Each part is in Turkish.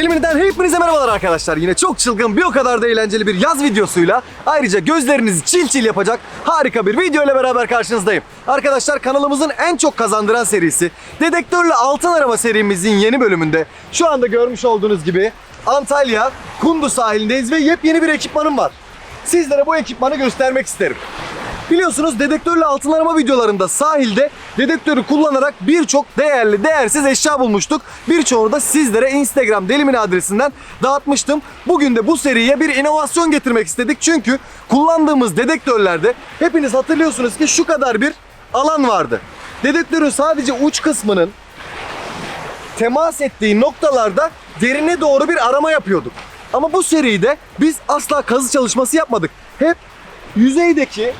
Delimir'den hepinize merhabalar arkadaşlar. Yine çok çılgın bir o kadar da eğlenceli bir yaz videosuyla ayrıca gözlerinizi çil çil yapacak harika bir video ile beraber karşınızdayım. Arkadaşlar kanalımızın en çok kazandıran serisi Dedektörle Altın Arama serimizin yeni bölümünde şu anda görmüş olduğunuz gibi Antalya Kundu sahilindeyiz ve yepyeni bir ekipmanım var. Sizlere bu ekipmanı göstermek isterim. Biliyorsunuz dedektörle altın arama videolarında sahilde dedektörü kullanarak birçok değerli değersiz eşya bulmuştuk. Birçoğunu da sizlere Instagram delimin adresinden dağıtmıştım. Bugün de bu seriye bir inovasyon getirmek istedik. Çünkü kullandığımız dedektörlerde hepiniz hatırlıyorsunuz ki şu kadar bir alan vardı. Dedektörün sadece uç kısmının temas ettiği noktalarda derine doğru bir arama yapıyorduk. Ama bu seride biz asla kazı çalışması yapmadık. Hep yüzeydeki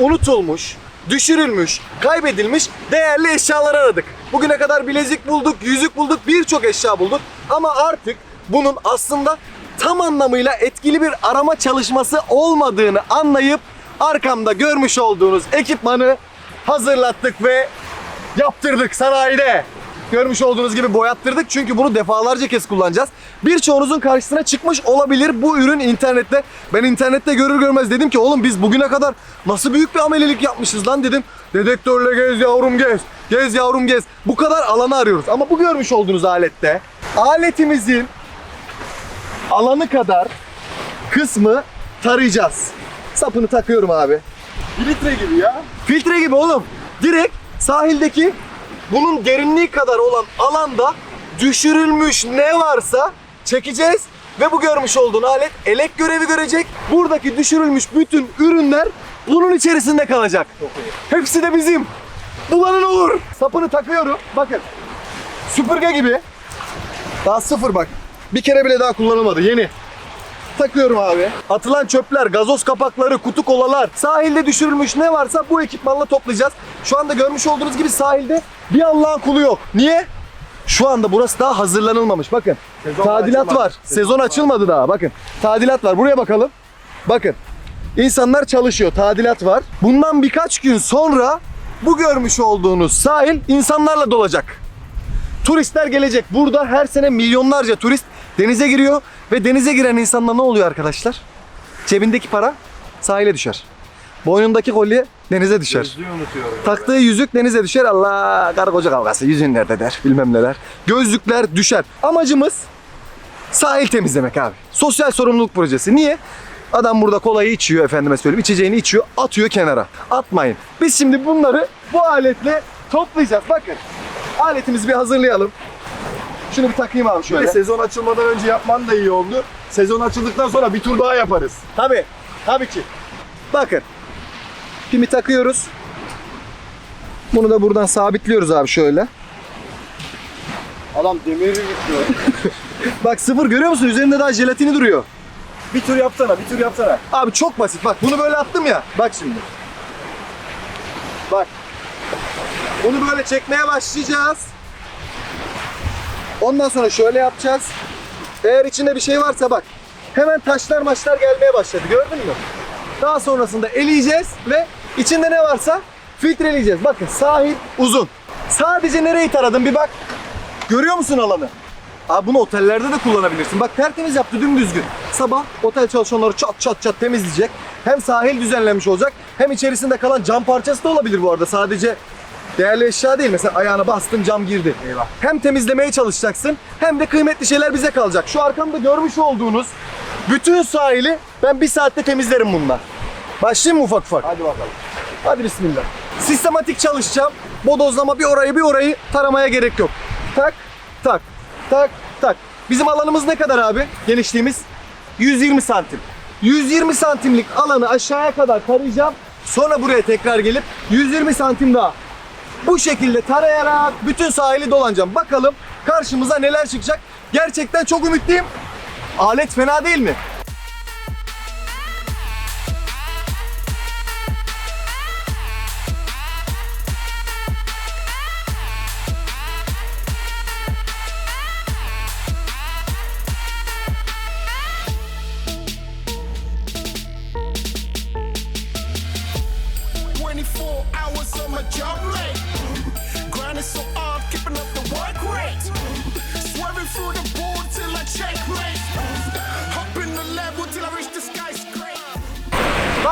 unutulmuş, düşürülmüş, kaybedilmiş değerli eşyalar aradık. Bugüne kadar bilezik bulduk, yüzük bulduk, birçok eşya bulduk. Ama artık bunun aslında tam anlamıyla etkili bir arama çalışması olmadığını anlayıp arkamda görmüş olduğunuz ekipmanı hazırlattık ve yaptırdık sanayide. Görmüş olduğunuz gibi boyattırdık çünkü bunu defalarca kez kullanacağız. Birçoğunuzun karşısına çıkmış olabilir bu ürün internette. Ben internette görür görmez dedim ki oğlum biz bugüne kadar nasıl büyük bir amelelik yapmışız lan dedim. Dedektörle gez yavrum gez. Gez yavrum gez. Bu kadar alanı arıyoruz. Ama bu görmüş olduğunuz alette aletimizin alanı kadar kısmı tarayacağız. Sapını takıyorum abi. Filtre gibi ya. Filtre gibi oğlum. Direkt sahildeki bunun derinliği kadar olan alanda düşürülmüş ne varsa çekeceğiz ve bu görmüş olduğun alet elek görevi görecek. Buradaki düşürülmüş bütün ürünler bunun içerisinde kalacak. Hepsi de bizim. Bulanın olur. Sapını takıyorum. Bakın. Süpürge gibi. Daha sıfır bak. Bir kere bile daha kullanılmadı. Yeni. Takıyorum abi. Atılan çöpler, gazoz kapakları, kutu kolalar, sahilde düşürülmüş ne varsa bu ekipmanla toplayacağız. Şu anda görmüş olduğunuz gibi sahilde bir Allah'ın kulu yok. Niye? Şu anda burası daha hazırlanılmamış. Bakın. Sezon tadilat açılmadı. var. Sezon Sezon var. açılmadı daha. Bakın. Tadilat var. Buraya bakalım. Bakın. İnsanlar çalışıyor. Tadilat var. Bundan birkaç gün sonra bu görmüş olduğunuz sahil insanlarla dolacak. Turistler gelecek. Burada her sene milyonlarca turist denize giriyor ve denize giren insanlar ne oluyor arkadaşlar? Cebindeki para sahile düşer. Boynundaki kolye denize düşer. Gözlüğü unutuyorum. Taktığı yüzük denize düşer. Allah karı koca kavgası yüzün nerede der bilmem neler. Gözlükler düşer. Amacımız sahil temizlemek abi. Sosyal sorumluluk projesi. Niye? Adam burada kolayı içiyor efendime söyleyeyim. içeceğini içiyor atıyor kenara. Atmayın. Biz şimdi bunları bu aletle toplayacağız. Bakın aletimizi bir hazırlayalım. Şunu bir takayım abi Şöyle şöyle. sezon açılmadan önce yapman da iyi oldu. Sezon açıldıktan sonra bir tur daha yaparız. Tabii. Tabii ki. Bakın. Pimi takıyoruz. Bunu da buradan sabitliyoruz abi şöyle. Adam demiri gitti. Bak sıfır görüyor musun? Üzerinde daha jelatini duruyor. bir tur yapsana, bir tur yapsana. Abi çok basit. Bak bunu böyle attım ya. Bak şimdi. Bak. Bunu böyle çekmeye başlayacağız. Ondan sonra şöyle yapacağız. Eğer içinde bir şey varsa bak. Hemen taşlar maçlar gelmeye başladı. Gördün mü? Daha sonrasında eleyeceğiz ve içinde ne varsa filtreleyeceğiz. Bakın sahil uzun. Sadece nereyi taradın bir bak. Görüyor musun alanı? Abi bunu otellerde de kullanabilirsin. Bak tertemiz yaptı dümdüzgün. Sabah otel çalışanları çat çat çat temizleyecek. Hem sahil düzenlenmiş olacak hem içerisinde kalan cam parçası da olabilir bu arada. Sadece değerli eşya değil. Mesela ayağına bastın cam girdi. Eyvah. Hem temizlemeye çalışacaksın hem de kıymetli şeyler bize kalacak. Şu arkamda görmüş olduğunuz bütün sahili ben bir saatte temizlerim bununla. Başlayayım mı ufak ufak? Hadi bakalım. Hadi bismillah. Sistematik çalışacağım. Bodozlama bir orayı bir orayı taramaya gerek yok. Tak, tak, tak, tak. Bizim alanımız ne kadar abi? Genişliğimiz 120 santim. 120 santimlik alanı aşağıya kadar tarayacağım. Sonra buraya tekrar gelip 120 santim daha. Bu şekilde tarayarak bütün sahili dolanacağım. Bakalım karşımıza neler çıkacak. Gerçekten çok ümitliyim. Alet fena değil mi?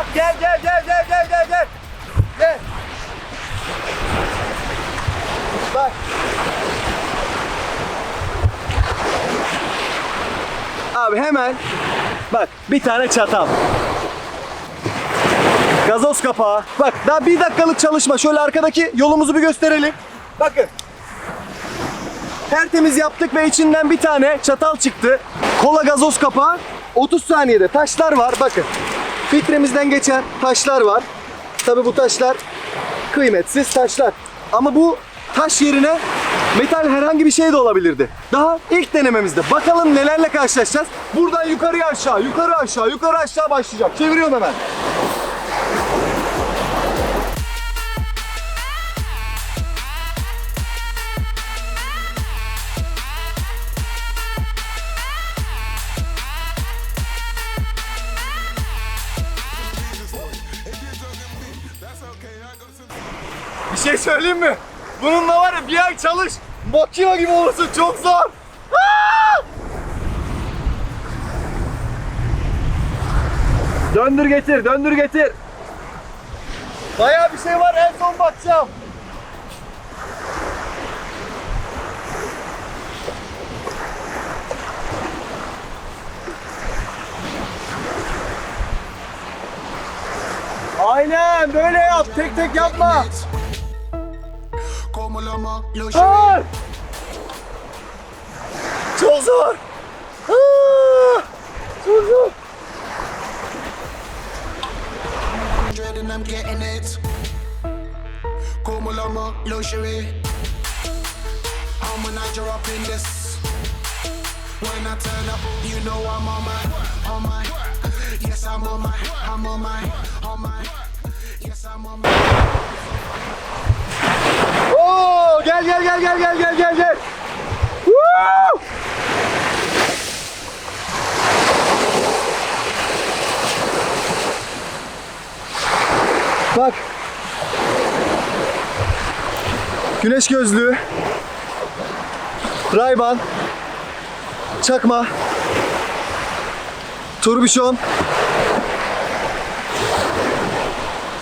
Bak gel gel gel gel gel gel gel. Gel. Bak. Abi hemen bak bir tane çatal. Gazoz kapağı. Bak daha bir dakikalık çalışma. Şöyle arkadaki yolumuzu bir gösterelim. Bakın. Tertemiz yaptık ve içinden bir tane çatal çıktı. Kola gazoz kapağı. 30 saniyede taşlar var. Bakın. Filtremizden geçen taşlar var. Tabi bu taşlar kıymetsiz taşlar. Ama bu taş yerine metal herhangi bir şey de olabilirdi. Daha ilk denememizde. Bakalım nelerle karşılaşacağız. Buradan yukarıya aşağı, yukarı aşağı, yukarı aşağı başlayacak. Çeviriyorum hemen. Söyleyeyim mi? Bununla var ya bir ay çalış. Makina gibi olursun çok zor. Aa! Döndür getir, döndür getir. Bayağı bir şey var en son bakacağım. Aynen böyle yap. Tek tek yapma. Como la ma, lo Dur! Çok zor. Aa! Çok zor. and I'm getting it. La luxury. I'm when I drop in this. When I turn up, you know I'm on my, on my. Yes, I'm on my, I'm on my, on my. Yes, I'm on my. Oo, gel gel gel gel gel gel gel gel. Woo! Bak. Güneş gözlüğü. Rayban. Çakma. Turbişon.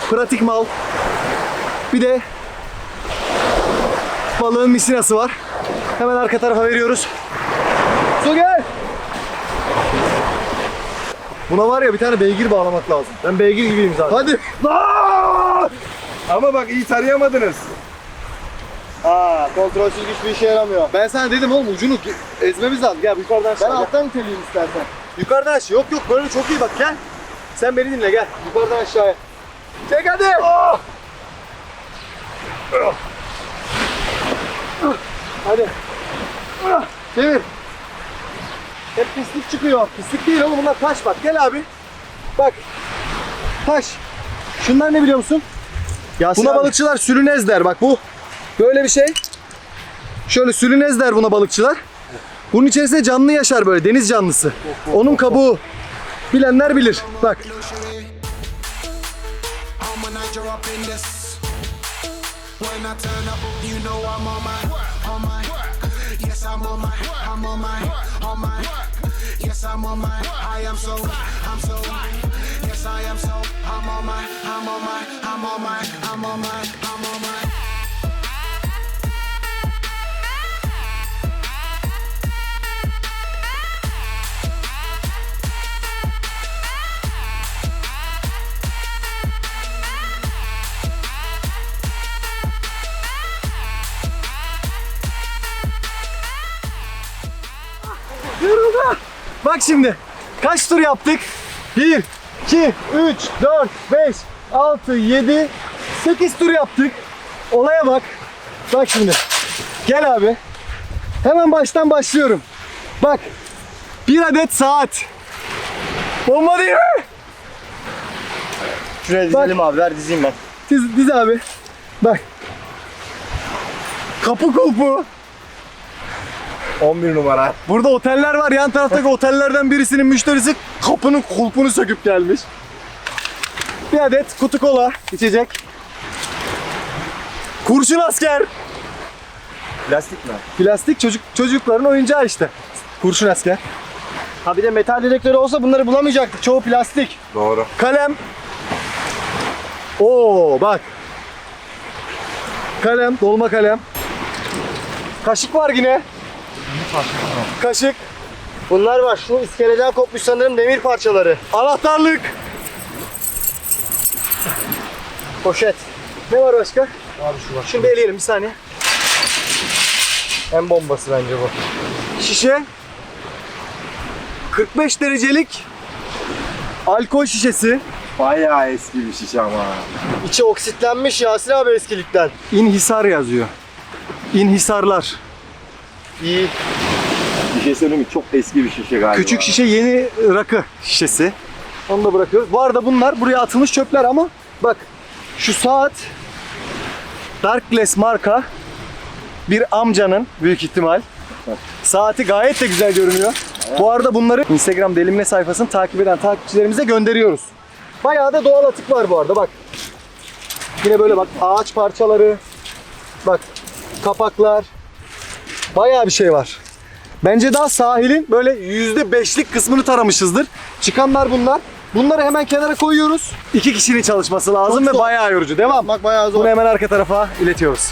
Pratik mal. Bir de balığın misinası var. Hemen arka tarafa veriyoruz. Su gel. Buna var ya bir tane beygir bağlamak lazım. Ben beygir gibiyim zaten. Hadi. Aa! Ama bak iyi tarayamadınız. Aa, kontrolsüz güç bir işe yaramıyor. Ben sana dedim oğlum ucunu ezmemiz lazım. Gel yukarıdan aşağı. Ben alttan iteleyeyim istersen. Yukarıdan aşağı. Yok yok böyle çok iyi bak gel. Sen beni dinle gel. Yukarıdan aşağıya. Çek hadi. Hadi. Çevir. Hep pislik çıkıyor. Pislik değil oğlum bunlar taş bak. Gel abi. Bak. Taş. Şunlar ne biliyor musun? Buna balıkçılar sülünez der. Bak bu böyle bir şey. Şöyle sülünez der buna balıkçılar. Bunun içerisinde canlı yaşar böyle deniz canlısı. Onun kabuğu. Bilenler bilir. Bak. When I turn up, you know I'm on my, on my. Yes, I'm on my, I'm on my, on my. Yes, I'm on my. I am so, I'm so. Yes, I am so. I'm on my, I'm on my, I'm on my, I'm on my, I'm on my. Yoruldu. Bak şimdi. Kaç tur yaptık? 1, 2, 3, 4, 5, 6, 7, 8 tur yaptık. Olaya bak. Bak şimdi. Gel abi. Hemen baştan başlıyorum. Bak. Bir adet saat. Bomba değil mi? Şuraya Bak. dizelim abi ver dizeyim ben. Diz, diz abi. Bak. Kapı kulpu. 11 numara. Burada oteller var. Yan taraftaki otellerden birisinin müşterisi kapının kulpunu söküp gelmiş. Bir adet kutu kola içecek. Kurşun asker. Plastik mi? Plastik çocuk çocukların oyuncağı işte. Kurşun asker. Ha bir de metal dedektörü olsa bunları bulamayacaktık. Çoğu plastik. Doğru. Kalem. Oo bak. Kalem, dolma kalem. Kaşık var yine. Kaşık. Bunlar var. Şu iskeleden kopmuş sanırım demir parçaları. Anahtarlık. Poşet. Ne var başka? Abi şu var. Bir eleyelim bir saniye. En bombası bence bu. Şişe. 45 derecelik alkol şişesi. Bayağı eski bir şişe ama. İçi oksitlenmiş Yasir abi eskilikten. İnhisar yazıyor. İnhisarlar. İyi. Bir şey söyleyeyim mi? Çok eski bir şişe galiba. Küçük şişe yeni rakı şişesi. Onu da bırakıyoruz. Bu arada bunlar buraya atılmış çöpler ama bak şu saat Darkless marka bir amcanın büyük ihtimal. Saati gayet de güzel görünüyor. Bu arada bunları Instagram delimle sayfasını takip eden takipçilerimize gönderiyoruz. Bayağı da doğal atık var bu arada bak. Yine böyle bak ağaç parçaları. Bak kapaklar. Bayağı bir şey var. Bence daha sahilin böyle yüzde beşlik kısmını taramışızdır. Çıkanlar bunlar. Bunları hemen kenara koyuyoruz. İki kişinin çalışması lazım Çok ve zor. bayağı yorucu. Devam. Bak bayağı zor. Bunu hemen arka tarafa iletiyoruz.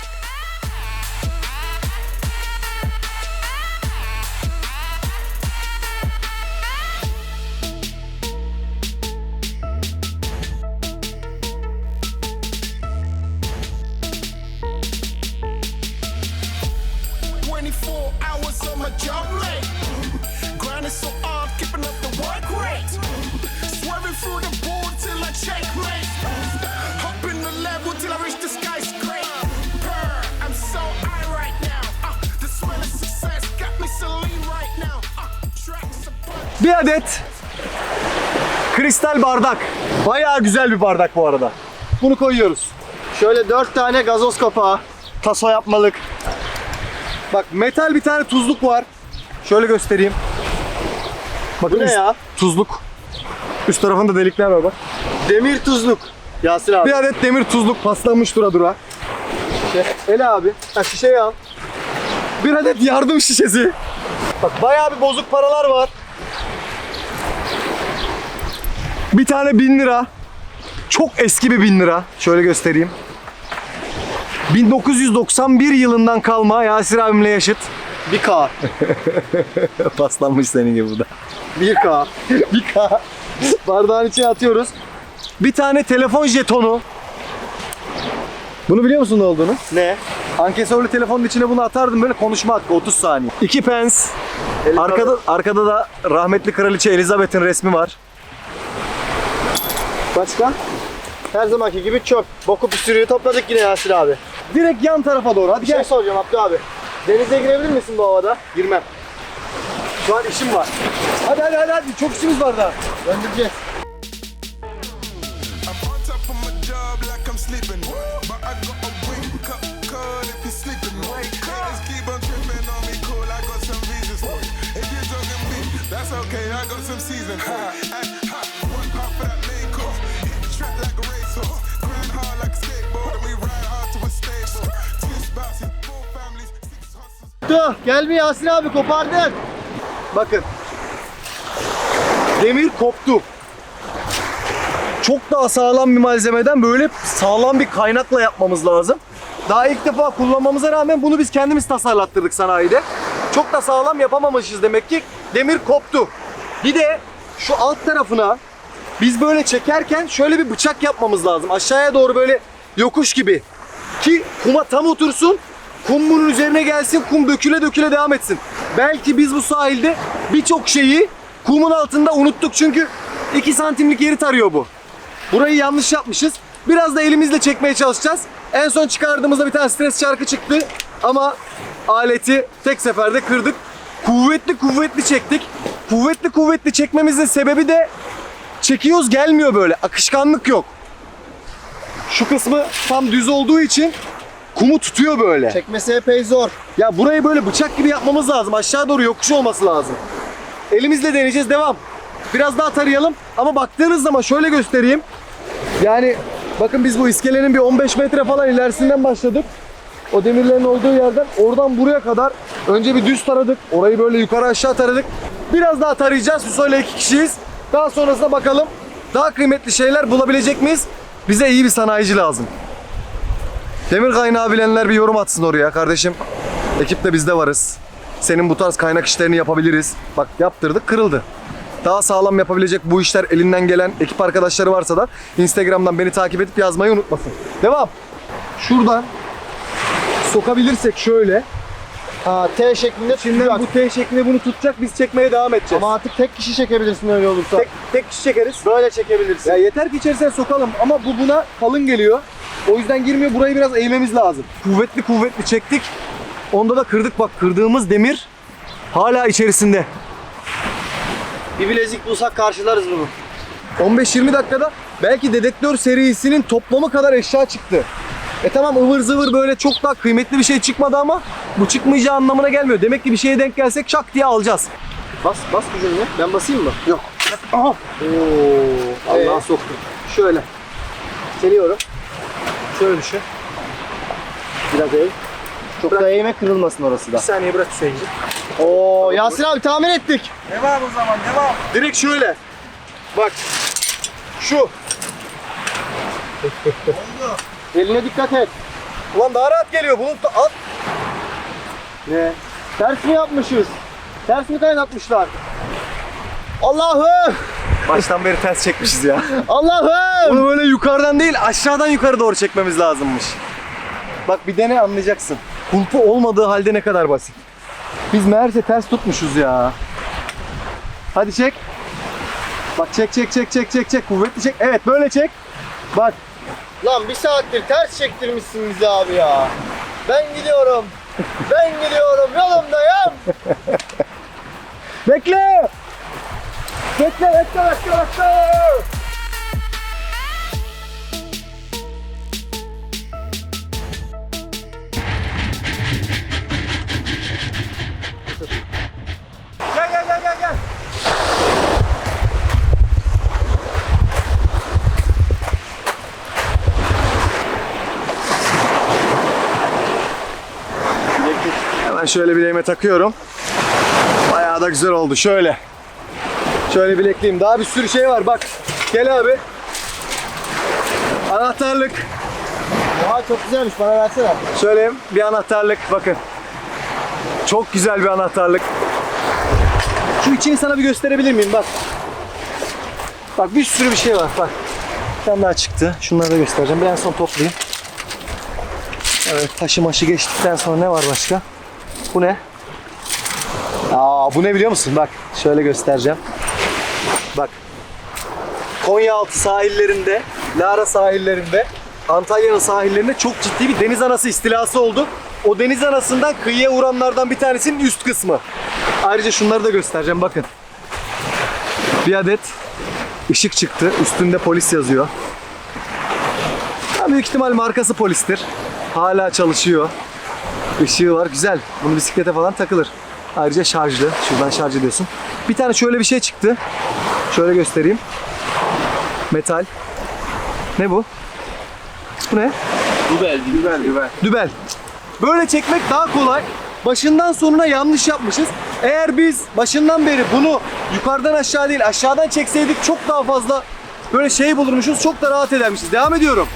Bir adet kristal bardak. Bayağı güzel bir bardak bu arada. Bunu koyuyoruz. Şöyle dört tane gazoz kapağı. Taso yapmalık. Bak metal bir tane tuzluk var. Şöyle göstereyim. Bakın Bu ne ya? Tuzluk. Üst tarafında delikler var bak. Demir tuzluk. Yasir abi. Bir adet demir tuzluk paslanmış dura dura. Şey, Ele abi. Ha, şişeyi al. Bir adet yardım şişesi. Bak bayağı bir bozuk paralar var. Bir tane bin lira. Çok eski bir bin lira. Şöyle göstereyim. 1991 yılından kalma Yasir abimle yaşıt. Bir K. Paslanmış senin gibi bu da. Bir K. Bir K. Bardağın içine atıyoruz. Bir tane telefon jetonu. Bunu biliyor musun ne olduğunu? Ne? Ankesörlü telefonun içine bunu atardım böyle konuşma hakkı 30 saniye. 2 pence. Arkada, arkada da rahmetli kraliçe Elizabeth'in resmi var. Başka? Her zamanki gibi çöp. Boku püsürüğü topladık yine Yasir abi. Direkt yan tarafa doğru. Hadi Bir şey gel. soracağım Abdü abi. Denize girebilir misin bu havada? Girmem. Şu an işim var. Hadi hadi hadi, hadi. çok işimiz var daha. Döndüreceğiz. I'm on top of my job like I'm sleeping. But I got a wake up call if you're sleeping. Haters keep on tripping on me, cool. I got some reasons for it. If you're talking me, that's okay. I got some season. Dur. Gel bir abi kopardın. Bakın. Demir koptu. Çok daha sağlam bir malzemeden böyle sağlam bir kaynakla yapmamız lazım. Daha ilk defa kullanmamıza rağmen bunu biz kendimiz tasarlattırdık sanayide. Çok da sağlam yapamamışız demek ki. Demir koptu. Bir de şu alt tarafına biz böyle çekerken şöyle bir bıçak yapmamız lazım. Aşağıya doğru böyle yokuş gibi. Ki kuma tam otursun. Kum bunun üzerine gelsin. Kum döküle döküle devam etsin. Belki biz bu sahilde birçok şeyi kumun altında unuttuk. Çünkü 2 santimlik yeri tarıyor bu. Burayı yanlış yapmışız. Biraz da elimizle çekmeye çalışacağız. En son çıkardığımızda bir tane stres şarkı çıktı. Ama aleti tek seferde kırdık. Kuvvetli kuvvetli çektik. Kuvvetli kuvvetli çekmemizin sebebi de çekiyoruz gelmiyor böyle. Akışkanlık yok. Şu kısmı tam düz olduğu için kumu tutuyor böyle. Çekmesi epey zor. Ya burayı böyle bıçak gibi yapmamız lazım. Aşağı doğru yokuş olması lazım. Elimizle deneyeceğiz. Devam. Biraz daha tarayalım. Ama baktığınız zaman şöyle göstereyim. Yani bakın biz bu iskelenin bir 15 metre falan ilerisinden başladık. O demirlerin olduğu yerden oradan buraya kadar önce bir düz taradık. Orayı böyle yukarı aşağı taradık. Biraz daha tarayacağız. Hüso'yla iki kişiyiz. Daha sonrasında bakalım daha kıymetli şeyler bulabilecek miyiz? Bize iyi bir sanayici lazım. Demir kaynağı bilenler bir yorum atsın oraya kardeşim. Ekipte bizde varız. Senin bu tarz kaynak işlerini yapabiliriz. Bak yaptırdık kırıldı. Daha sağlam yapabilecek bu işler elinden gelen ekip arkadaşları varsa da Instagram'dan beni takip edip yazmayı unutmasın. Devam. Şuradan sokabilirsek şöyle. Ha T şeklinde Şimdi tutacak. bu T şeklinde bunu tutacak biz çekmeye devam edeceğiz. Ama artık tek kişi çekebilirsin öyle olursa. tek, tek kişi çekeriz. Böyle çekebilirsin. Ya yeter ki içerisine sokalım ama bu buna kalın geliyor. O yüzden girmiyor. Burayı biraz eğmemiz lazım. Kuvvetli kuvvetli çektik. Onda da kırdık bak. Kırdığımız demir hala içerisinde. Bir bilezik bulsak karşılarız bunu. 15-20 dakikada belki dedektör serisinin toplamı kadar eşya çıktı. E tamam ıvır zıvır böyle çok daha kıymetli bir şey çıkmadı ama bu çıkmayacağı anlamına gelmiyor. Demek ki bir şeye denk gelsek çak diye alacağız. Bas, bas gücünü. Ben basayım mı? Yok. Aha. Oo, Allah'a Ee? soktum. Şöyle. Seliyorum. Şöyle düşün. Biraz eğ. Çok da eğme kırılmasın orası da. Bir saniye bırak Hüseyin'ciğim. Oo Yasin abi tahmin ettik. Devam o zaman devam. Direkt şöyle. Bak. Şu. Eline dikkat et. Ulan daha rahat geliyor. Bunu da at. Ne? Ters mi yapmışız? Ters mi kaynatmışlar? Allah'ım! Baştan beri ters çekmişiz ya. Allah'ım! Bunu böyle yukarıdan değil aşağıdan yukarı doğru çekmemiz lazımmış. Bak bir dene anlayacaksın. Kulpu olmadığı halde ne kadar basit. Biz meğerse ters tutmuşuz ya. Hadi çek. Bak çek çek çek çek çek çek. Kuvvetli çek. Evet böyle çek. Bak. Lan bir saattir ters çektirmişsin bizi abi ya. Ben gidiyorum. Ben gidiyorum yolumdayım. Bekle. Bekle bekle bekle bekle. Hemen şöyle bileğime takıyorum. Bayağı da güzel oldu. Şöyle. Şöyle bilekleyeyim. Daha bir sürü şey var. Bak. Gel abi. Anahtarlık. Ya çok güzelmiş bana versene. Şöyle bir anahtarlık. Bakın. Çok güzel bir anahtarlık. Şu içini sana bir gösterebilir miyim? Bak. Bak bir sürü bir şey var. Bak. Bir tane daha çıktı. Şunları da göstereceğim. Bir en son toplayayım. Evet taşı maşı geçtikten sonra ne var başka? Bu ne? Aa bu ne biliyor musun? Bak şöyle göstereceğim. Bak. Konyaaltı sahillerinde, Lara sahillerinde, Antalya'nın sahillerinde çok ciddi bir deniz anası istilası oldu. O deniz anasından kıyıya vuranlardan bir tanesinin üst kısmı. Ayrıca şunları da göstereceğim bakın. Bir adet ışık çıktı. Üstünde polis yazıyor. Ha, büyük ihtimal markası polistir. Hala çalışıyor. Işığı var. Güzel. Bunu bisiklete falan takılır. Ayrıca şarjlı. Şuradan şarj ediyorsun. Bir tane şöyle bir şey çıktı. Şöyle göstereyim. Metal. Ne bu? Bu ne? Dübel, dübel, dübel. Dübel. Böyle çekmek daha kolay. Başından sonuna yanlış yapmışız. Eğer biz başından beri bunu yukarıdan aşağı değil aşağıdan çekseydik çok daha fazla böyle şey bulurmuşuz. Çok da rahat edermişiz. Devam ediyorum.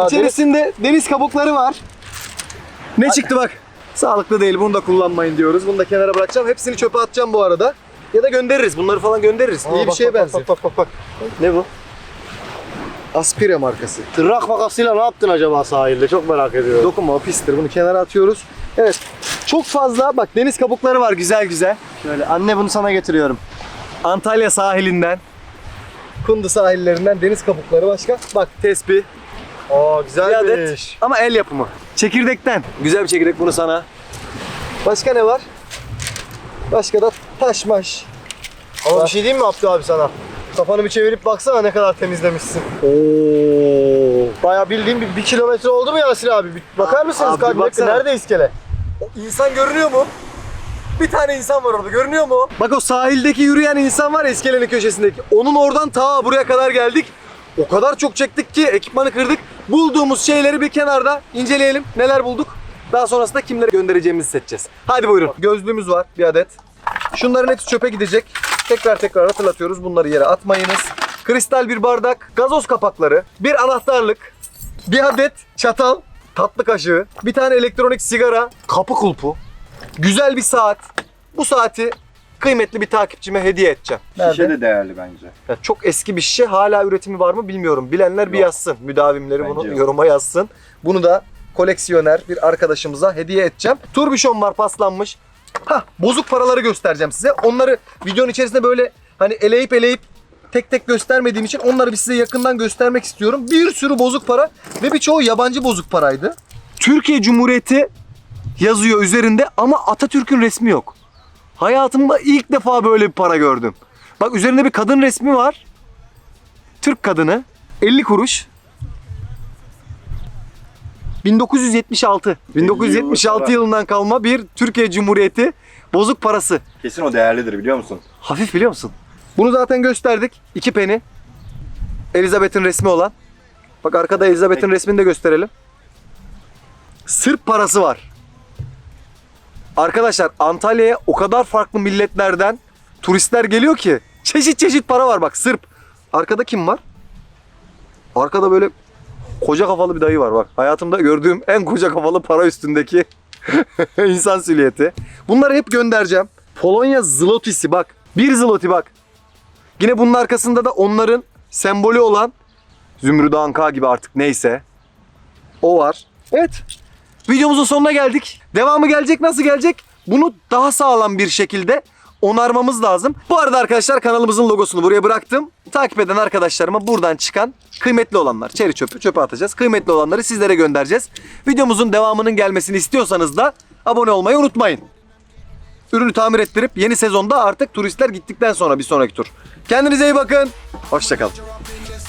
Aa, İçerisinde deniz kabukları var. Ne çıktı bak. Sağlıklı değil. Bunu da kullanmayın diyoruz. Bunu da kenara bırakacağım. Hepsini çöpe atacağım bu arada. Ya da göndeririz. Bunları falan göndeririz. Aa, İyi bir bak, şeye bak, benziyor. Bak bak bak bak. Ne bu? Aspire markası. Tırnak makasıyla ne yaptın acaba sahilde? Çok merak ediyorum. Dokunma o pistir. Bunu kenara atıyoruz. Evet. Çok fazla bak deniz kabukları var güzel güzel. Şöyle anne bunu sana getiriyorum. Antalya sahilinden. Kundu sahillerinden deniz kabukları başka. Bak tespih. Aa Bir adet. Ama el yapımı. Çekirdekten. Güzel bir çekirdek bunu sana. Başka ne var? Başka da taş maş. Ama bir şey diyeyim mi Abdü abi sana? Kafanı bir çevirip baksana ne kadar temizlemişsin. Oo. Bayağı bildiğim bir, bir kilometre oldu mu Yasir abi? Bir bakar mısınız abi. Nerede iskele? insan görünüyor mu? Bir tane insan var orada görünüyor mu? Bak o sahildeki yürüyen insan var ya iskelenin köşesindeki. Onun oradan ta buraya kadar geldik. O kadar çok çektik ki ekipmanı kırdık. Bulduğumuz şeyleri bir kenarda inceleyelim. Neler bulduk? Daha sonrasında kimlere göndereceğimizi seçeceğiz. Hadi buyurun. Gözlüğümüz var bir adet. Şunların hepsi çöpe gidecek. Tekrar tekrar hatırlatıyoruz. Bunları yere atmayınız. Kristal bir bardak, gazoz kapakları, bir anahtarlık, bir adet çatal, tatlı kaşığı, bir tane elektronik sigara, kapı kulpu, güzel bir saat. Bu saati kıymetli bir takipçime hediye edeceğim. Şişe de değerli bence. Ya çok eski bir şişe. Hala üretimi var mı bilmiyorum. Bilenler bir Yok. yazsın. Müdavimleri Bence bunu yok. yoruma yazsın. Bunu da koleksiyoner bir arkadaşımıza hediye edeceğim. Turbişon var paslanmış. Hah bozuk paraları göstereceğim size. Onları videonun içerisinde böyle hani eleyip eleyip tek tek göstermediğim için onları bir size yakından göstermek istiyorum. Bir sürü bozuk para ve birçoğu yabancı bozuk paraydı. Türkiye Cumhuriyeti yazıyor üzerinde ama Atatürk'ün resmi yok. Hayatımda ilk defa böyle bir para gördüm. Bak üzerinde bir kadın resmi var. Türk kadını. 50 kuruş. 1976. 1976 para. yılından kalma bir Türkiye Cumhuriyeti bozuk parası. Kesin o değerlidir biliyor musun? Hafif biliyor musun? Bunu zaten gösterdik. İki peni. Elizabeth'in resmi olan. Bak arkada Elizabeth'in resmini de gösterelim. Sırp parası var. Arkadaşlar Antalya'ya o kadar farklı milletlerden turistler geliyor ki çeşit çeşit para var bak Sırp. Arkada kim var? Arkada böyle koca kafalı bir dayı var bak. Hayatımda gördüğüm en koca kafalı para üstündeki insan silüeti. Bunları hep göndereceğim. Polonya zlotisi bak. Bir zloti bak. Yine bunun arkasında da onların sembolü olan Zümrüt Anka gibi artık neyse. O var. Evet. Videomuzun sonuna geldik. Devamı gelecek nasıl gelecek? Bunu daha sağlam bir şekilde onarmamız lazım. Bu arada arkadaşlar kanalımızın logosunu buraya bıraktım. Takip eden arkadaşlarıma buradan çıkan kıymetli olanlar, çeri çöpü çöpe atacağız. Kıymetli olanları sizlere göndereceğiz. Videomuzun devamının gelmesini istiyorsanız da abone olmayı unutmayın. Ürünü tamir ettirip yeni sezonda artık turistler gittikten sonra bir sonraki tur. Kendinize iyi bakın. Hoşçakalın.